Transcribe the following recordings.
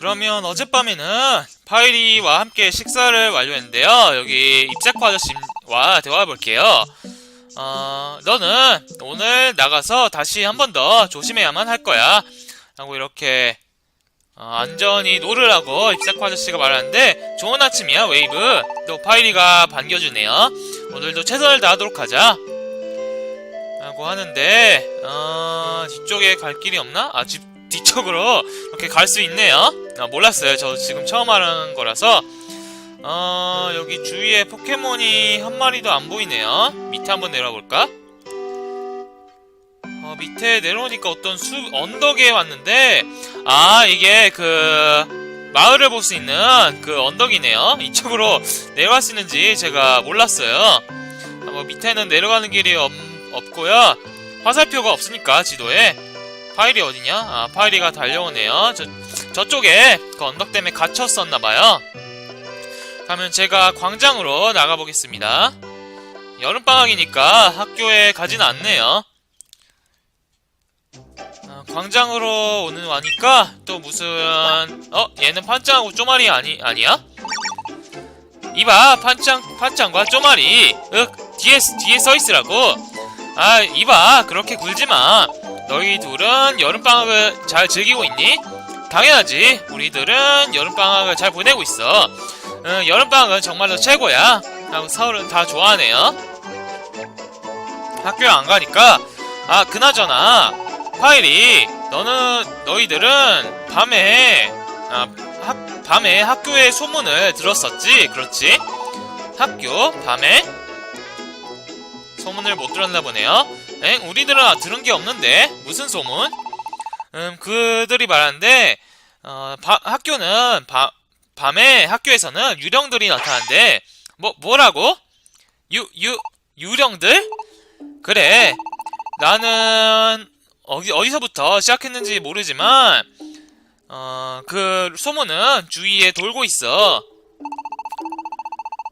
그러면 어젯밤에는 파이리와 함께 식사를 완료했는데요. 여기 입세코 아저씨와 대화해 볼게요. 어, 너는 오늘 나가서 다시 한 번 더 조심해야만 할 거야. 하고 이렇게 어, 안전히 놀으라고 입세코 아저씨가 말하는데 좋은 아침이야 웨이브. 또 파이리가 반겨주네요. 오늘도 최선을 다하도록 하자. 라고 하는데 어, 뒤쪽에 갈 길이 없나? 아 집, 뒤쪽으로 이렇게 갈 수 있네요. 아, 몰랐어요. 저 지금 처음 하는 거라서 어, 여기 주위에 포켓몬이 한 마리도 안 보이네요. 밑에 한번 내려가 볼까? 어, 밑에 내려오니까 어떤 숲 언덕에 왔는데 아 이게 그 마을을 볼 수 있는 그 언덕이네요. 이쪽으로 내려갈 수 있는지 제가 몰랐어요. 아, 뭐 밑에는 내려가는 길이 없, 없고요. 화살표가 없으니까 지도에 파일이 어디냐? 아 파일이가 달려오네요. 저 저쪽에 그 언덕 때문에 갇혔었나봐요. 그러면 제가 광장으로 나가보겠습니다. 여름방학이니까 학교에 가진 않네요. 아, 광장으로 오는 와니까 또 무슨 어 얘는 판짱하고 쪼마리 아니 아니야? 이봐 판짱 판짱과 쪼마리 윽 뒤에 뒤에 서 있으라고 아 이봐 그렇게 굴지 마 너희 둘은 여름 방학을 잘 즐기고 있니? 당연하지. 우리들은 여름 방학을 잘 보내고 있어. 응, 여름 방학은 정말로 최고야. 서울은 다 좋아하네요. 학교에 안 가니까. 아 그나저나 파일이 너는 너희들은 밤에 아, 학, 밤에 학교의 소문을 들었었지? 그렇지? 학교 밤에? 소문을 못 들었나 보네요 엥? 우리들은 아, 들은 게 없는데? 무슨 소문? 음 그들이 말하는데 어 바- 학교는 바, 밤에 학교에서는 유령들이 나타나는데 뭐 뭐라고? 유 유 유령들? 그래. 나는 어디 어디서부터 시작했는지 모르지만 어 그 소문은 주위에 돌고 있어.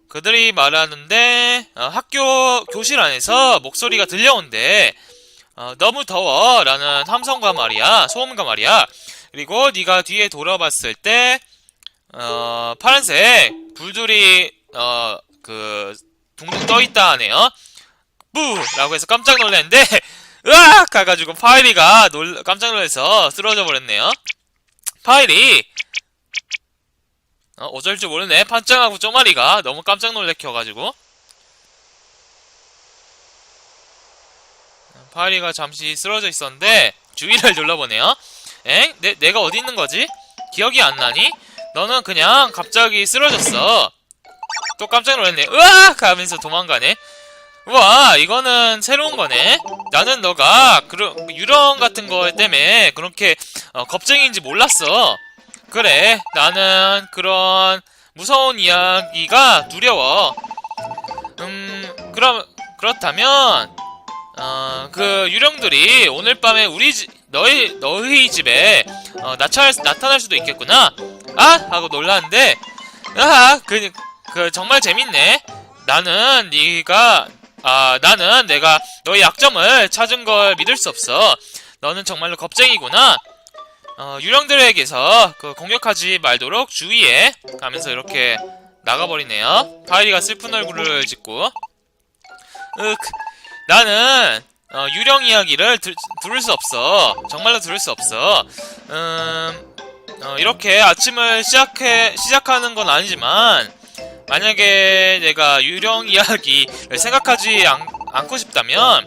그들이 말하는데 어, 학교 교실 안에서 목소리가 들려온대. 어, 너무 더워라는 함성과 말이야, 소음과 말이야. 그리고 네가 뒤에 돌아봤을 때 어, 파란색 불들이 어, 그 둥둥 떠 있다 하네요. 뿌라고 해서 깜짝 놀랐는데 으악! 가가지고 파이리가 놀, 깜짝 놀라서 쓰러져 버렸네요. 파이리! 어, 어쩔 줄 모르네. 판짱하고 쪼마리가 너무 깜짝 놀래켜가지고. 파이리가 잠시 쓰러져 있었는데, 주위를 둘러보네요. 엥? 내, 내가 어디 있는 거지? 기억이 안 나니? 너는 그냥 갑자기 쓰러졌어. 또 깜짝 놀랐네. 으악! 하면서 도망가네. 우와, 이거는 새로운 거네. 나는 너가 그런 유령 같은 거 때문에 그렇게 어, 겁쟁이인지 몰랐어. 그래, 나는 그런 무서운 이야기가 두려워. 음, 그럼 그렇다면 어, 그 유령들이 오늘 밤에 우리 집 너희 너희 집에 어, 나타날, 나타날 수도 있겠구나. 아 하고 놀랐는데 아, 그, 그 정말 재밌네. 나는 네가 아, 나는 내가 너의 약점을 찾은 걸 믿을 수 없어. 너는 정말로 겁쟁이구나. 어, 유령들에게서 그 공격하지 말도록 주의해. 하면서 이렇게 나가버리네요. 파이리가 슬픈 얼굴을 짓고. 윽, 나는 어, 유령 이야기를 들, 들을 수 없어. 정말로 들을 수 없어. 음, 어, 이렇게 아침을 시작해 시작하는 건 아니지만 만약에 내가 유령 이야기를 생각하지 않, 않고 싶다면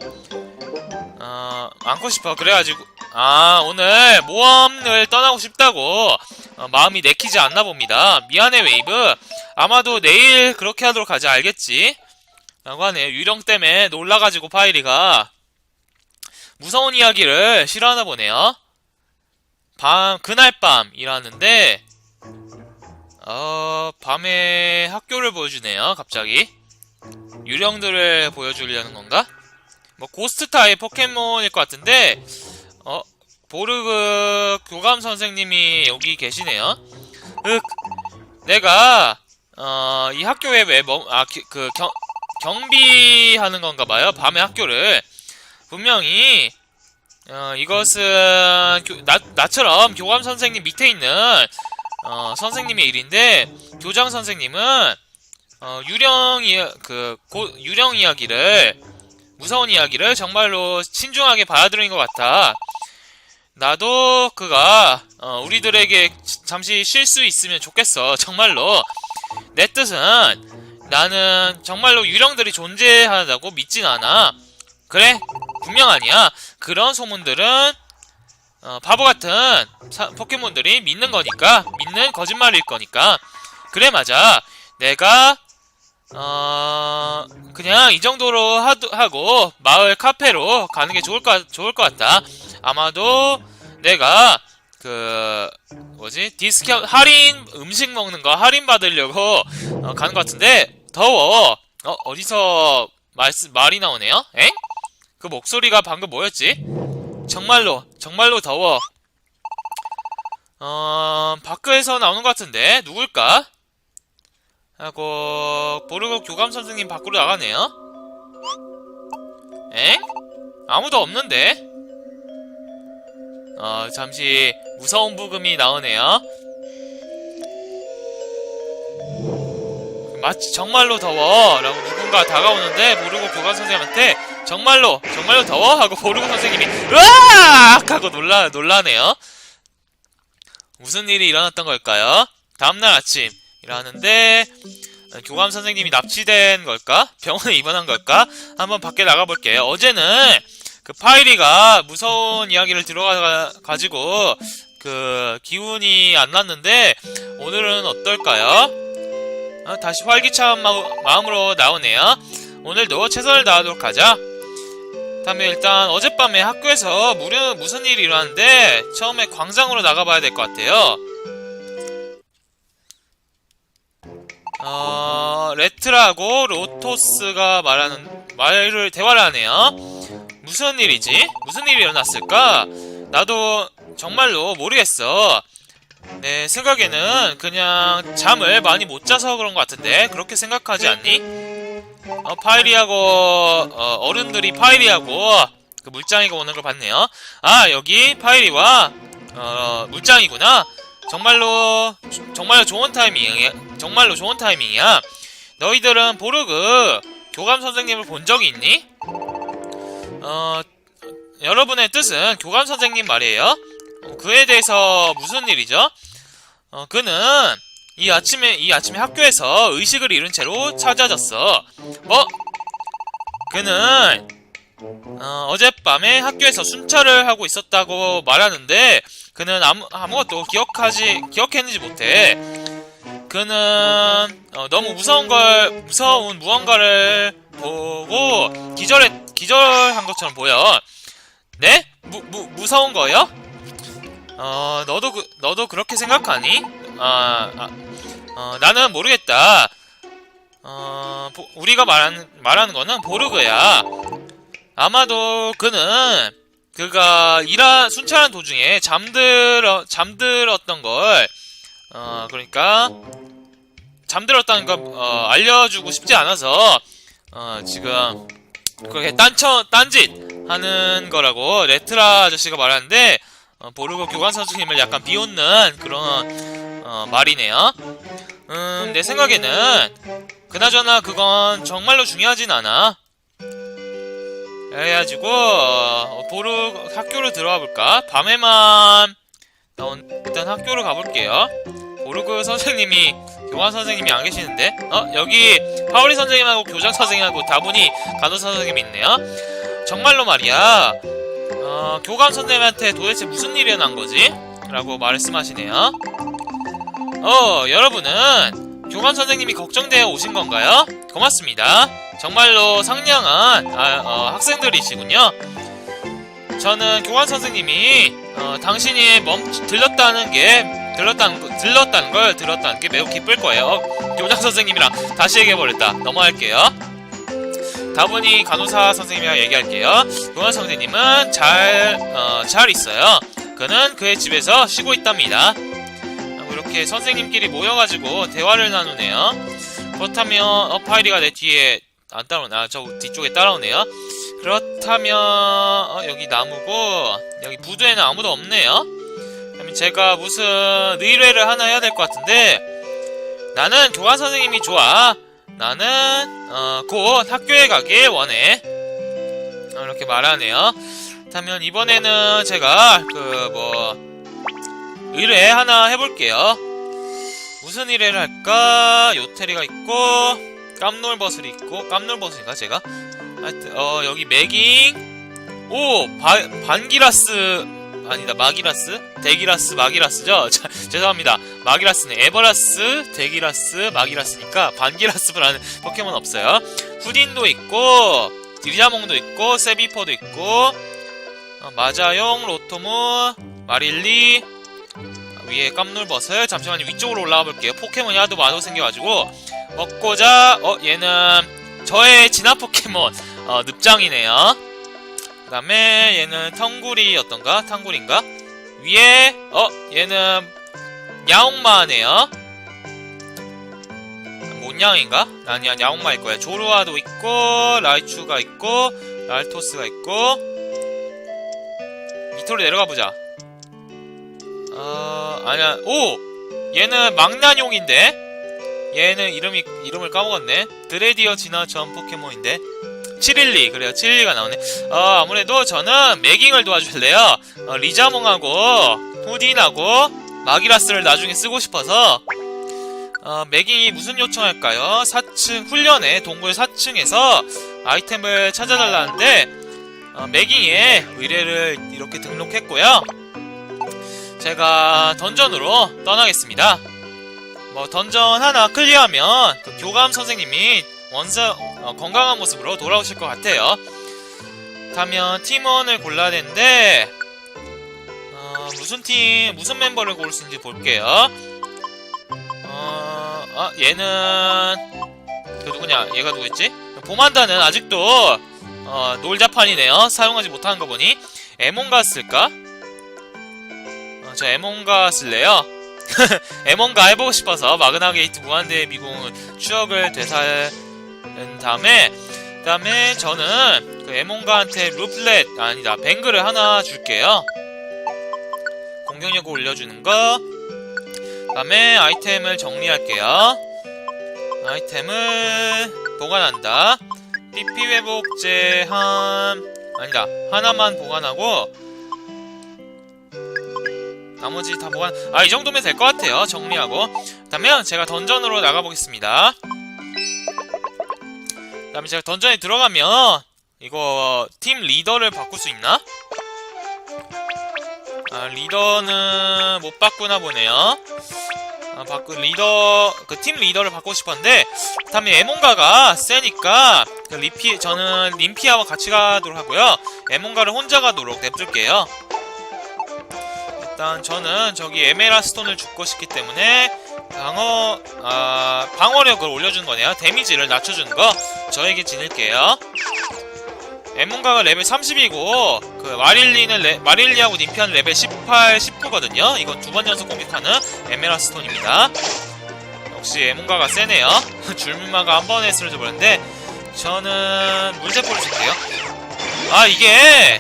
어 않고 싶어 그래가지고 아 오늘 모험을 떠나고 싶다고 어, 마음이 내키지 않나 봅니다. 미안해 웨이브. 아마도 내일 그렇게 하도록 하지 알겠지? 라고 하네요. 유령 때문에 놀라가지고 파이리가. 무서운 이야기를 싫어하나 보네요. 밤 그날 밤이라는데 어, 밤에 학교를 보여주네요, 갑자기. 유령들을 보여주려는 건가? 뭐, 고스트 타입 포켓몬일 것 같은데, 어, 보르그 교감 선생님이 여기 계시네요. 흑, 내가, 어, 이 학교에 왜, 기- 그, 경, 경비하는 건가 봐요, 밤에 학교를. 분명히, 어, 이것은, 교- 나, 나처럼 교감 선생님 밑에 있는 어, 선생님의 일인데 교장 선생님은 어, 유령 이 그, 고, 유령 이야기를 무서운 이야기를 정말로 신중하게 받아들인 것 같아. 나도 그가 어, 우리들에게 지- 잠시 쉴 수 있으면 좋겠어. 정말로 내 뜻은 나는 정말로 유령들이 존재하다고 믿진 않아. 그래 분명 아니야. 그런 소문들은 어, 바보 같은 사- 포켓몬들이 믿는 거니까 믿는 거짓말일 거니까 그래 맞아. 내가 어 그냥 이 정도로 하도, 하고 마을 카페로 가는 게 좋을 것 좋을 것 같다. 아마도 내가 그 뭐지 디스카운트 할인 음식 먹는 거 할인 받으려고 어, 가는 것 같은데 더워. 어 어디서 말 말이 나오네요? 엥? 그 목소리가 방금 뭐였지? 정말로 정말로 더워. 어 밖에서 나오는 것 같은데 누굴까? 하고 보르고 교감 선생님 밖으로 나가네요. 엥? 아무도 없는데? 어 잠시 무서운 부금이 나오네요. 마치 정말로 더워 라고 누군가 다가오는데 보르고 교감 선생님한테 정말로 정말로 더워 하고 보르고 선생님이 으악 하고 놀라 놀라네요. 무슨 일이 일어났던 걸까요? 다음날 아침 어, 교감 선생님이 납치된 걸까? 병원에 입원한 걸까? 한번 밖에 나가볼게요. 어제는 그 파이리가 무서운 이야기를 들어가 가지고 그 기운이 안 났는데 오늘은 어떨까요? 어, 다시 활기찬 마, 마음으로 나오네요. 오늘도 최선을 다하도록 하자. 다음에 일단 어젯밤에 학교에서 무려 무슨 일이 일어났는데 처음에 광장으로 나가봐야 될 것 같아요. 어, 레트라고 로토스가 말하는 말을 대화를 하네요. 무슨 일이지? 무슨 일이 일어났을까? 나도 정말로 모르겠어. 내 생각에는 그냥 잠을 많이 못 자서 그런 것 같은데 그렇게 생각하지 않니? 어, 파이리하고 어, 어른들이 파이리하고 그 물장이가 오는 걸 봤네요. 아 여기 파이리와 어, 물장이구나. 정말로 정말로 좋은 타이밍이야. 정말로 좋은 타이밍이야. 너희들은 보르그 교감 선생님을 본 적이 있니? 어 여러분의 뜻은 교감 선생님 말이에요. 어, 그에 대해서 무슨 일이죠? 어, 그는 이 아침에 이 아침에 학교에서 의식을 잃은 채로 찾아졌어. 뭐? 그는 어, 어젯밤에 학교에서 순찰을 하고 있었다고 말하는데 그는 아무 아무것도 기억하지 기억했는지 못해. 그는 어, 너무 무서운 걸 무서운 무언가를 보고 기절해 기절한 것처럼 보여. 네? 무, 무, 무서운 거요? 어, 너도, 그, 너도 그렇게 생각하니? 아, 아, 어, 나는 모르겠다. 어, 보- 우리가 말하는, 말하는 거는 보르그야. 아마도 그는, 그가 일하, 순찰하는 도중에 잠들어, 잠들었던 걸, 어, 그러니까, 잠들었다는 걸, 어, 알려주고 싶지 않아서, 어, 지금, 그렇게 딴처, 딴짓 하는 거라고 레트라 아저씨가 말하는데, 어, 보르고 교관 선생님을 약간 비웃는 그런 어, 말이네요. 음, 내 생각에는 그나저나 그건 정말로 중요하진 않아. 그래가지고 어, 보르 학교로 들어가 볼까? 밤에만 나온 일단 학교로 가볼게요. 보르그 선생님이 교관 선생님이 안 계시는데? 어 여기 파오리 선생님하고 교장 선생님하고 다분히 간호사 선생님이 있네요. 정말로 말이야. 어, 교감 선생님한테 도대체 무슨 일이 일어난 거지? 라고 말씀하시네요. 어, 여러분은 교감 선생님이 걱정되어 오신 건가요? 고맙습니다. 정말로 상냥한 아, 어, 학생들이시군요. 저는 교감 선생님이 어, 당신이 멈 들렀다는 게 들렀다는 거- 들렀다는 걸 들었다는 게 매우 기쁠 거예요. 어, 교장 선생님이랑 다시 얘기해 버렸다. 넘어갈게요. 다분히 간호사 선생님이랑 얘기할게요. 교원 선생님은 잘, 어, 잘 있어요. 그는 그의 집에서 쉬고 있답니다. 이렇게 선생님끼리 모여가지고 대화를 나누네요. 그렇다면, 어, 파이리가 내 뒤에 안 따라오네. 아, 저 뒤쪽에 따라오네요. 그렇다면, 어, 여기 나무고, 여기 부두에는 아무도 없네요. 그럼 제가 무슨 의뢰를 하나 해야 될 것 같은데 나는 교관 선생님이 좋아. 나는 어, 곧 학교에 가길 원해. 어, 이렇게 말하네요. 그렇다면 이번에는 제가 그 뭐 의뢰 하나 해볼게요. 무슨 의뢰를 할까? 요태리가 있고 깜놀버슬이 있고 깜놀버슬인가 제가? 하여튼 어 여기 매깅 오 바, 반기라스. 아니다 마기라스? 데기라스 마기라스죠? 자, 죄송합니다. 마기라스는 에버라스 데기라스 마기라스니까 반기라스라는 포켓몬 없어요. 후딘도 있고 디리자몽도 있고 세비포도 있고 어, 마자용 로토무 마릴리 위에 깜놀버슬 잠시만요. 위쪽으로 올라가 볼게요. 포켓몬이 하도 많이 생겨가지고. 먹고자 어 얘는 저의 진화 포켓몬. 어, 늪장이네요. 그 다음에 얘는 텅구리였던가? 탕구리인가? 위에 어 얘는 야옹마네요. 몬양인가? 아니야 야옹마일 거야 조르아도 있고 라이추가 있고 랄토스가 있고. 밑으로 내려가 보자 어 아니야. 오! 얘는 망나뇽인데? 얘는 이름이 이름을 까먹었네. 드레디어 진화 전 포켓몬인데? 712 그래요. 712가 나오네. 어 아무래도 저는 매깅을 도와줄래요. 어, 리자몽하고 후딘하고 마기라스를 나중에 쓰고 싶어서. 어, 매깅이 무슨 요청할까요? 4층 훈련에 동굴 4층에서 아이템을 찾아달라는데 어, 매깅에 의뢰를 이렇게 등록했고요 제가 던전으로 떠나겠습니다 뭐 던전 하나 클리어하면 그 교감 선생님이 원서 어, 건강한 모습으로 돌아오실 것 같아요. 다면 팀원을 골라야 되는데 어, 무슨 팀 무슨 멤버를 고를 수 있는지 볼게요. 어, 아 얘는 그 누구냐? 얘가 누구였지? 보만다는 아직도 어, 놀자판이네요. 사용하지 못하는 거 보니 에몬가 쓸까? 어, 저 에몬가 쓸래요. 에몬가 해보고 싶어서 마그나 게이트 무한대의 미궁 추억을 되살은 다음에 그 다음에 저는 그 에몬가한테 루플렛 아니다 뱅글을 하나 줄게요. 공격력 올려주는 거 그 다음에 아이템을 정리할게요. 아이템을 보관한다. PP 회복 제 한 아니다 하나만 보관하고 나머지 다 보관 아 이 정도면 될 것 같아요. 정리하고. 그다면 제가 던전으로 나가보겠습니다. 그다음에 제가 던전에 들어가면 이거 팀 리더를 바꿀 수 있나? 아 리더는 못 바꾸나 보네요. 아 바꾸 리더 그 팀 리더를 바꾸고 싶었는데 다음에 에몬가가 세니까 그 리피 저는 림피아와 같이 가도록 하고요. 에몬가를 혼자 가도록 냅둘게요 일단 저는 저기 에메라 스톤을 죽고 싶기 때문에 방어 아 방어력을 올려주는 거네요. 데미지를 낮춰주는 거 저에게 지닐게요. 에몬가가 레벨 30이고 그 마릴리는 레, 마릴리하고 님피아는 레벨 18, 19거든요. 이건 두 번 연속 공격하는 에메라 스톤입니다. 역시 에몬가가 세네요. 줄무마가 한 번에 쓰러져 버렸는데 저는 물세포를 줄게요. 아 이게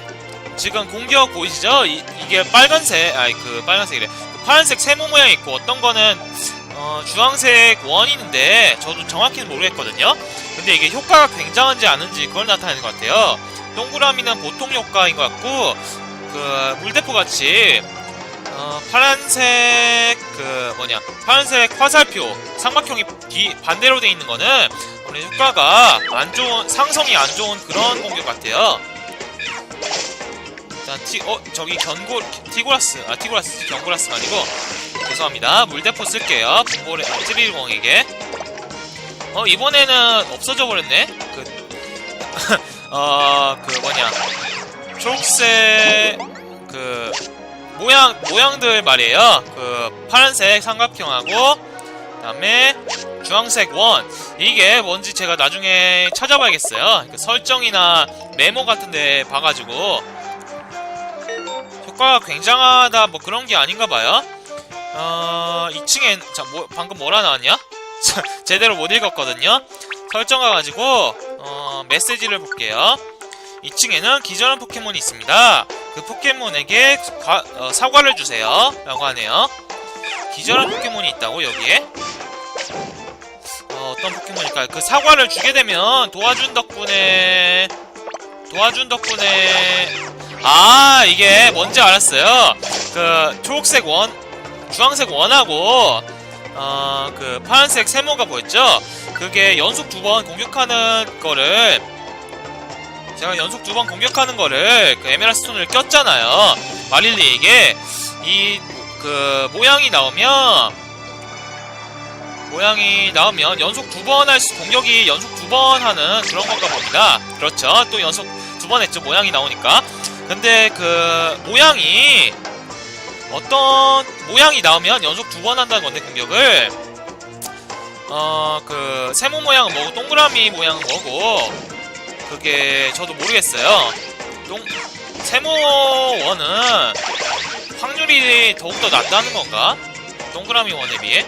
지금 공격 보이시죠? 이, 게 빨간색, 아니 그 빨간색이래. 그 파란색 세모 모양 있고 어떤 거는 어, 주황색 원인인데 저도 정확히는 모르겠거든요. 근데 이게 효과가 굉장한지 아닌지 그걸 나타내는 것 같아요. 동그라미는 보통 효과인 것 같고 그 물대포 같이 어, 파란색 그 뭐냐 파란색 화살표 삼각형이 뒤 반대로 돼 있는 거는 오늘 효과가 안 좋은 상성이 안 좋은 그런 공격 같아요. 자, 티, 어, 저기 견고, 티고라스, 아, 티고라스, 견고라스가 아니고, 죄송합니다. 물대포 쓸게요. 분볼에, 아, 트리공에게. 어, 이번에는 없어져 버렸네? 그, 어, 그, 뭐냐. 초록색, 그, 모양, 모양들 말이에요. 그, 파란색 삼각형하고, 그 다음에, 주황색 원. 이게 뭔지 제가 나중에 찾아봐야겠어요. 그 설정이나 메모 같은데 봐가지고, 효과가 굉장하다 뭐 그런 게 아닌가 봐요. 어, 2층에 자, 뭐 방금 뭐라 나왔냐? 제대로 못 읽었거든요. 설정 가가지고 어, 메시지를 볼게요. 2층에는 기절한 포켓몬이 있습니다. 그 포켓몬에게 과- 어, 사과를 주세요 라고 하네요 기절한 포켓몬이 있다고 여기에 어, 어떤 포켓몬일까요? 그 사과를 주게 되면 도와준 덕분에 도와준 덕분에 아 이게 뭔지 알았어요 그 초록색 원 주황색 원하고 어 그 파란색 세모가 보였죠 그게 연속 두 번 공격하는 거를 제가 연속 두 번 공격하는 거를 그 에메랄스톤을 꼈잖아요 마릴리에게 이 그 모양이 나오면 모양이 나오면 연속 두 번 할 수, 공격이 연속 두 번 하는 그런 건가 봅니다. 그렇죠. 또 연속 두 번 했죠. 모양이 나오니까. 근데 그 모양이 어떤 모양이 나오면 연속 두 번 한다는 건데 공격을 어 그 세모 모양은 뭐고 동그라미 모양은 뭐고 그게 저도 모르겠어요. 동 세모 원은 확률이 더욱더 낮다는 건가? 동그라미 원에 비해?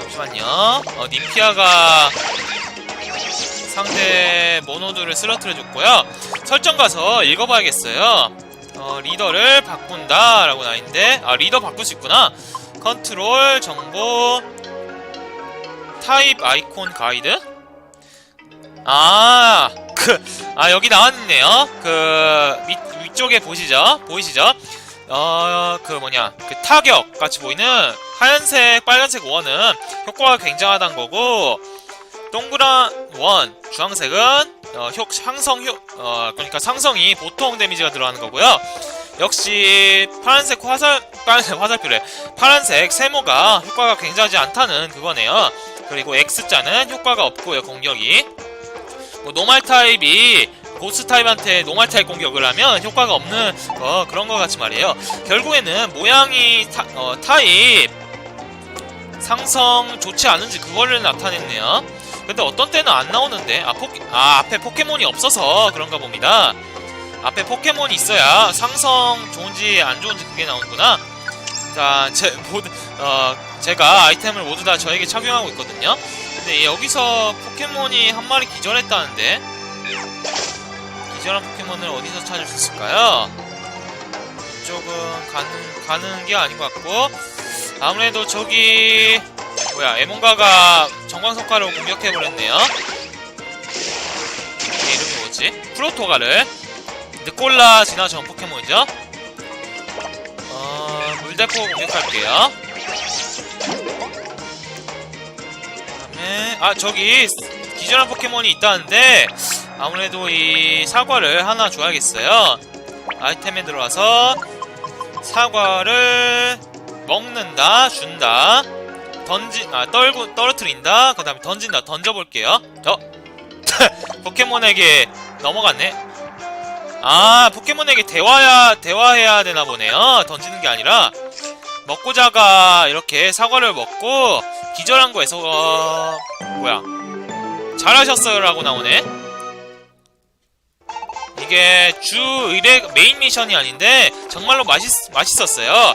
잠시만요. 어, 님피아가 상대 모노드를 쓰러뜨려줬고요. 설정 가서 읽어봐야겠어요. 어, 리더를 바꾼다 라고 나있는데 아 리더 바꿀 수 있구나. 컨트롤 정보 타입 아이콘 가이드 아, 그, 아, 여기 나왔네요. 그, 위, 위쪽에 보시죠? 보이시죠? 어, 그 뭐냐, 그 타격 같이 보이는 하얀색, 빨간색 원은 효과가 굉장하다는 거고, 동그란 원, 주황색은, 어, 효, 향성 효, 어, 그러니까 상성이 보통 데미지가 들어가는 거고요. 역시, 파란색 화살, 파란색 화살표래. 파란색 세모가 효과가 굉장하지 않다는 그거네요. 그리고 X자는 효과가 없고요, 공격이. 뭐 노말 타입이 보스 타입한테 노말 타입 공격을 하면 효과가 없는 거 그런 거 같이 말이에요. 결국에는 모양이 타, 어, 타입 상성 좋지 않은지 그거를 나타냈네요. 근데 어떤 때는 안 나오는데 아, 포, 아 앞에 포켓몬이 없어서 그런가 봅니다. 앞에 포켓몬이 있어야 상성 좋은지 안 좋은지 그게 나오는구나. 자, 제 모두 어 제가 아이템을 모두 다 저에게 착용하고 있거든요. 근데 여기서 포켓몬이 한 마리 기절했다는데 기절한 포켓몬을 어디서 찾을 수 있을까요? 이쪽은 가는 가는 게 아닌 것 같고 아무래도 저기 뭐야 에몬가가 정광석가를 공격해버렸네요. 이름이 뭐지? 프로토가를 진화 전 포켓몬이죠? 어 물대포 공격할게요. 그다음에 아 저기 기절한 포켓몬이 있다는데 아무래도 이 사과를 하나 줘야겠어요. 아이템에 들어와서 사과를 먹는다, 준다, 던지, 아 떨고 떨어뜨린다. 그 다음에 던진다, 던져볼게요. 어, 포켓몬에게 넘어갔네. 아 포켓몬에게 대화야 대화해야 되나 보네요. 던지는 게 아니라 먹고자가 이렇게 사과를 먹고 기절한 거에서 어... 뭐야 잘하셨어요라고 나오네 이게 주 의뢰 메인 미션이 아닌데 정말로 맛있 맛있었어요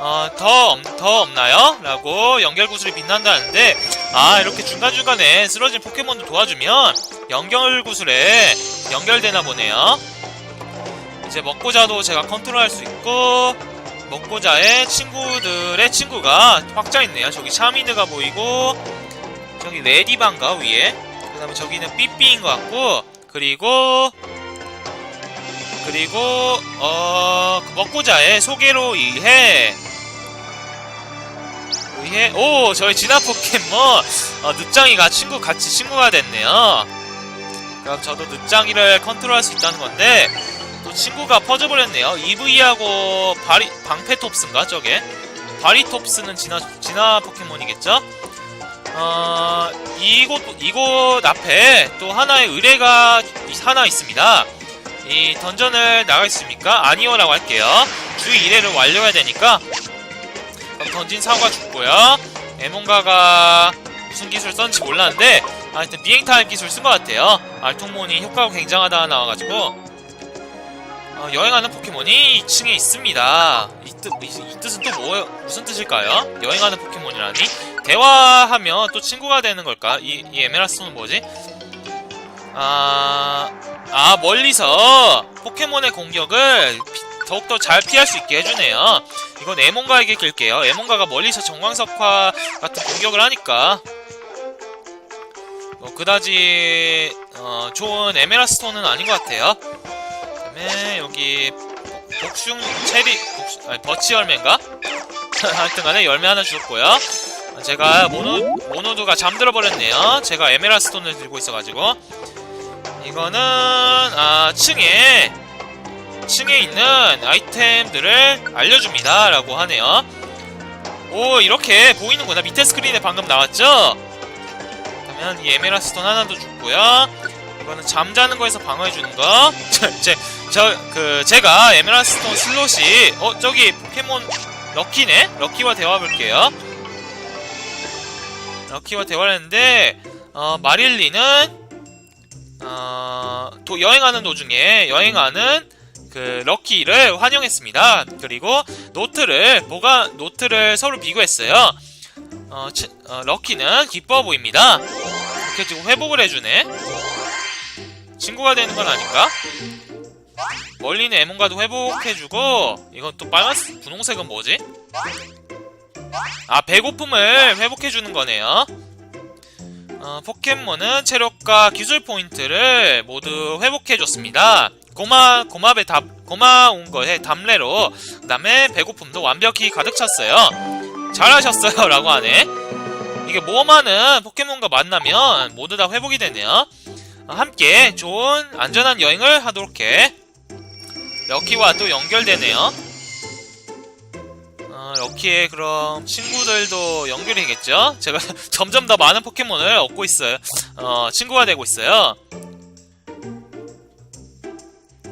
어 더 더 없나요? 라고 연결 구슬이 빛난다는데 아 이렇게 중간 중간에 쓰러진 포켓몬도 도와주면 연결 구슬에 연결되나 보네요 이제 먹고자도 제가 컨트롤할 수 있고 먹고자의 친구들의 친구가 확장 있네요. 저기 샤미드가 보이고 저기 레디반가 위에 그 다음에 저기는 삐삐인 것 같고 그리고 그리고 어그 먹고자의 소개로 의해 의해 오 저희 진화 포켓몬 어, 늪장이가 친구 같이 친구가 됐네요. 그럼 저도 늪장이를 컨트롤할 수 있다는 건데 또 친구가 퍼져버렸네요. EV하고 바리 방패톱스인가 저게? 바리톱스는 진화 진화 포켓몬이겠죠? 어 이곳 이곳 앞에 또 하나의 의뢰가 하나 있습니다. 이 던전을 나가겠습니까? 아니요라고 할게요. 주 1회를 완료해야 되니까 그럼 던진 사과 죽고요. 에몬가가 무슨 기술 썼는지 몰랐는데 하여튼 비행 타입 기술 쓴 것 같아요. 알통몬이 효과가 굉장하다 나와가지고 어, 여행하는 포켓몬이 2층에 있습니다. 이, 뜻, 이, 이 뜻은 또 뭐, 무슨 뜻일까요? 여행하는 포켓몬이라니? 대화하면 또 친구가 되는 걸까? 이, 이 에메랄스는 뭐지? 아, 아 멀리서 포켓몬의 공격을 피- 더욱더 잘 피할 수 있게 해주네요. 이건 에몬가에게 길게요. 에몬가가 멀리서 정광석화 같은 공격을 하니까. 뭐 그다지 어, 좋은 에메랄스톤은 아닌 것 같아요. 그다음에 여기 복- 복숭 체리 복숭, 아니 버치 열매인가? 하여튼 간에 열매 하나 주었고요. 제가 모노, 모노드가 잠들어 버렸네요. 제가 에메랄스톤을 들고 있어가지고 이거는 아 층에 층에 있는 아이템들을 알려줍니다 라고 하네요. 오 이렇게 보이는구나. 밑에 스크린에 방금 나왔죠? 그러면 이 에메랄스톤 하나 더 줬고요. 이거는 잠자는 거에서 방어해주는 거. 제, 저, 그, 제가 에메랄스톤 슬롯이 어 저기 포켓몬 럭키네? 럭키와 대화해볼게요. 럭키와 대화를 했는데 어, 마릴리는 어, 도, 여행하는 도중에 여행하는 그 럭키를 환영했습니다. 그리고 노트를 보관 노트를 서로 비교했어요. 어, 치- 어, 럭키는 기뻐 보입니다. 이렇게 지금 회복을 해주네. 친구가 되는 건 아닌가? 멀리는 에몬가도 회복해주고 이건 또 빨간 분홍색은 뭐지? 아 배고픔을 회복해주는 거네요. 어, 포켓몬은 체력과 기술 포인트를 모두 회복해줬습니다. 고마, 고마배 답, 고마운 거에 답례로, 그 다음에 배고픔도 완벽히 가득 찼어요. 잘하셨어요. 라고 하네. 이게 모험하는 포켓몬과 만나면 모두 다 회복이 되네요. 어, 함께 좋은, 안전한 여행을 하도록 해. 럭키와 또 연결되네요. 어, 럭키의 그럼 친구들도 연결이겠죠? 제가 점점 더 많은 포켓몬을 얻고 있어요. 어, 친구가 되고 있어요.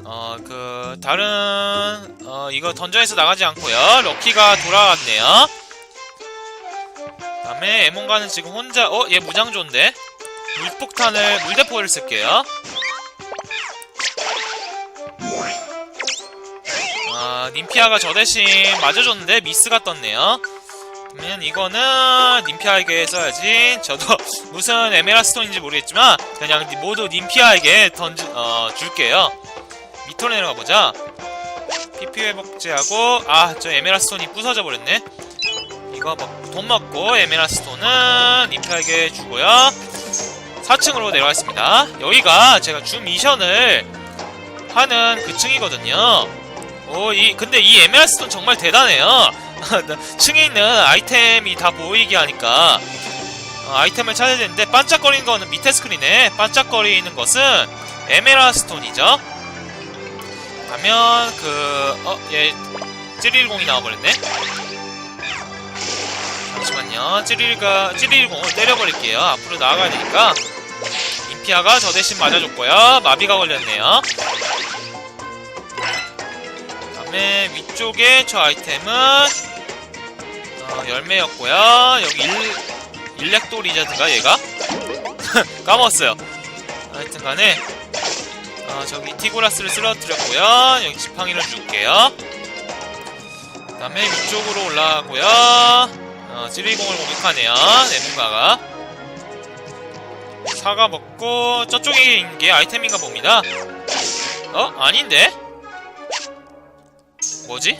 어, 그, 다른, 어, 이거 던전에서 나가지 않고요. 럭키가 돌아왔네요. 다음에 에몬가는 지금 혼자, 어, 얘 무장 좋은데? 물폭탄을, 물대포를 쓸게요. 아, 님피아가 저 대신 맞아줬는데 미스가 떴네요. 그러면 이거는 님피아에게 써야지. 저도 무슨 에메랄스톤인지 모르겠지만 그냥 모두 님피아에게 던지 어 줄게요. 밑으로 내려가 보자. PP 회복제하고 아 저 에메랄스톤이 부서져 버렸네. 이거 먹, 돈 먹고 에메랄스톤은 님피아에게 주고요. 4층으로 내려가겠습니다. 여기가 제가 주 미션을 하는 그 층이거든요. 오, 이, 근데 이 에메랄스톤 정말 대단해요. 층에 있는 아이템이 다 보이게 하니까, 어, 아이템을 찾아야 되는데, 반짝거리는 거는 밑에 스크린에, 반짝거리는 것은 에메랄스톤이죠. 가면, 그, 어, 얘, 찌리공이 나와버렸네? 잠시만요. 찌리가, 찌리공을 때려버릴게요. 앞으로 나아가야 되니까. 인피아가 저 대신 맞아줬고요. 마비가 걸렸네요. 다음에 위쪽에 저 아이템은 어, 열매였고요. 여기 일, 일렉도 리자드가 얘가? 까먹었어요. 하여튼 간에 어, 저기 티고라스를 쓰러뜨렸고요. 여기 지팡이를 줄게요. 그 다음에 위쪽으로 올라가고요. 어, 찌리공을 공격하네요. 네모가가 사과 먹고 저쪽에 있는 게 아이템인가 봅니다. 어? 아닌데? 뭐지?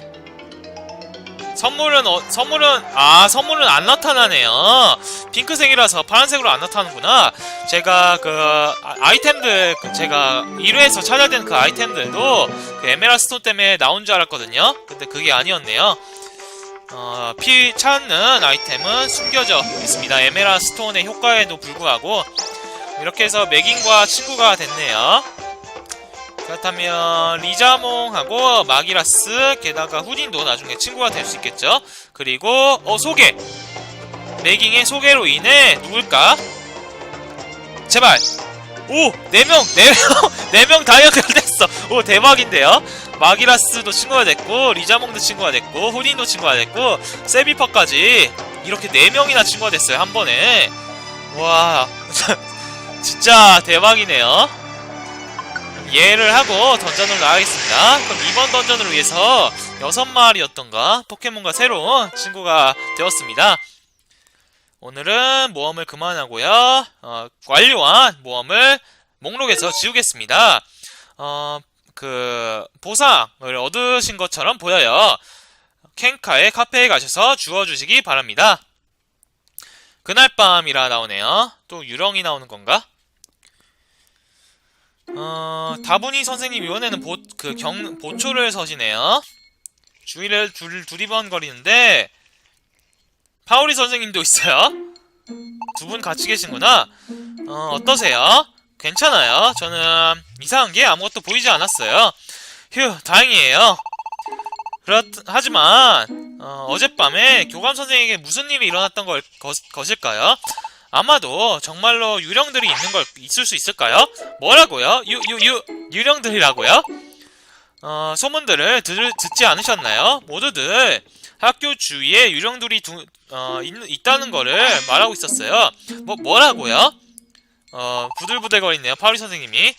선물은 어, 선물은 아 선물은 안 나타나네요. 핑크색이라서 파란색으로 안 나타나는구나. 제가 그 아, 아이템들 그 제가 1회에서 찾아야 되는 그 아이템들도 그 에메랄스톤 때문에 나온 줄 알았거든요. 근데 그게 아니었네요. 어, 피 찾는 아이템은 숨겨져 있습니다. 에메랄스톤의 효과에도 불구하고 이렇게 해서 맥인과 친구가 됐네요. 그렇다면 리자몽하고 마기라스 게다가 후딘도 나중에 친구가 될 수 있겠죠 그리고 어 소개 매깅의 소개로 인해 누굴까 제발 오! 4명! 4명! 4명 다 연결됐어! 오 대박인데요? 마기라스도 친구가 됐고 리자몽도 친구가 됐고 후딘도 친구가 됐고 세비퍼까지 이렇게 4명이나 친구가 됐어요 한 번에 와 진짜 대박이네요 얘를 하고 던전으로 나가겠습니다. 그럼 이번 던전을 위해서 여섯 마리였던가 포켓몬과 새로운 친구가 되었습니다. 오늘은 모험을 그만하고요. 어, 완료한 모험을 목록에서 지우겠습니다. 어, 그, 보상을 얻으신 것처럼 보여요. 켄카의 카페에 가셔서 주워주시기 바랍니다. 그날 밤이라 나오네요. 또 유령이 나오는 건가? 어, 다분히 선생님 이번에는 보, 그 경, 보초를 서시네요. 주위를 둘, 두리번거리는데, 파우리 선생님도 있어요. 두 분 같이 계신구나. 어, 어떠세요? 괜찮아요. 저는 이상한 게 아무것도 보이지 않았어요. 휴, 다행이에요. 그렇, 하지만, 어, 어젯밤에 교감 선생에게 무슨 일이 일어났던 걸, 것, 것일까요? 아마도 정말로 유령들이 있는 걸 있을 수 있을까요? 뭐라고요? 유, 유, 유, 유령들이라고요? 어, 소문들을 들, 듣지 않으셨나요? 모두들 학교 주위에 유령들이 두, 어, 있, 있다는 거를 말하고 있었어요. 뭐, 뭐라고요? 어, 부들부들거리네요. 파우리 선생님이.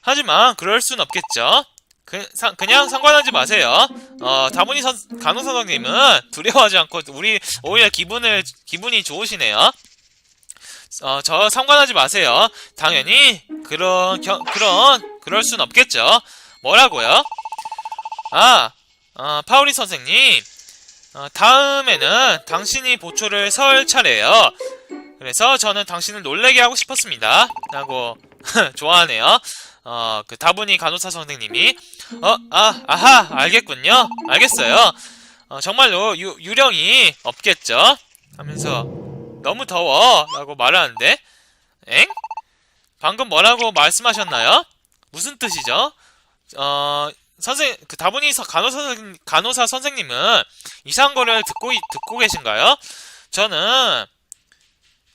하지만, 그럴 순 없겠죠. 그, 상, 그냥 상관하지 마세요. 어, 다문이 선, 간호 선생님은 두려워하지 않고, 우리, 오히려 기분을, 기분이 좋으시네요. 어, 저 상관하지 마세요. 당연히, 그런, 겨, 그런, 그럴 순 없겠죠. 뭐라고요? 아, 어, 파우리 선생님. 어, 다음에는 당신이 보초를 설 차례예요. 그래서 저는 당신을 놀래게 하고 싶었습니다. 라고 좋아하네요. 어, 그 다분히 간호사 선생님이 어, 아, 아하, 알겠군요. 알겠어요. 어, 정말로 유, 유령이 없겠죠. 하면서 너무 더워 라고 말하는데 엥? 방금 뭐라고 말씀하셨나요? 무슨 뜻이죠? 어, 선생, 그 다분히 서- 간호사, 선생- 간호사 선생님은 이상한 거를 듣고, 이- 듣고 계신가요? 저는,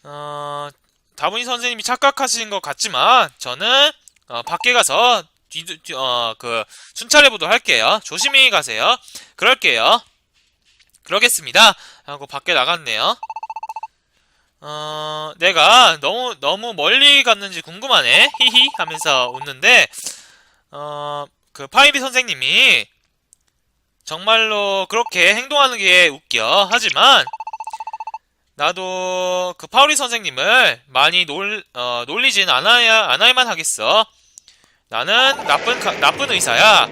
어, 다분히 선생님이 착각하신 것 같지만, 저는, 어, 밖에 가서, 뒤, 뒤, 어, 그, 순찰해 보도록 할게요. 조심히 가세요. 그럴게요. 그러겠습니다. 하고 밖에 나갔네요. 어, 내가 너무, 너무 멀리 갔는지 궁금하네. 히히 하면서 웃는데, 어, 그 파이비 선생님이 정말로 그렇게 행동하는 게 웃겨. 하지만 나도 그 파우리 선생님을 많이 놀, 어, 놀리진 않아야, 않아야만 하겠어. 나는 나쁜, 가- 나쁜 의사야.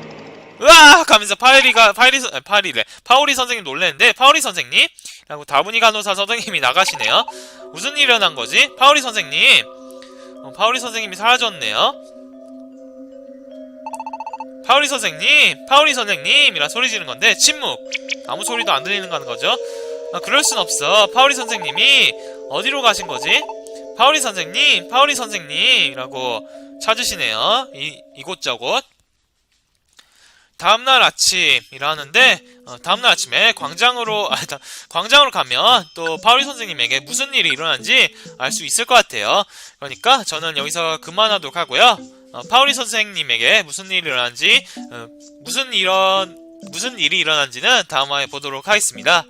으악! 하면서 파이리가, 파이리, 선- 아니, 파이리래. 파우리 선생님 놀랬는데, 파우리 선생님? 라고 다분히 간호사 선생님이 나가시네요. 무슨 일이 일어난 거지? 파우리 선생님. 어, 파우리 선생님이 사라졌네요. 파우리 선생님, 파우리 선생님이라 소리 지르는 건데 침묵. 아무 소리도 안 들리는 거죠. 아, 그럴 순 없어. 파우리 선생님이 어디로 가신 거지? 파우리 선생님, 파우리 선생님이라고 찾으시네요. 이 이곳저곳. 다음날 아침이라 하는데 어, 다음날 아침에 광장으로 아, 다- 광장으로 가면 또 파우리 선생님에게 무슨 일이 일어난지 알 수 있을 것 같아요. 그러니까 저는 여기서 그만하도록 하고요. 어, 파우리 선생님에게 무슨 일이 일어난지 어, 무슨 이런 무슨 일이 일어난지는 다음 화에 보도록 하겠습니다.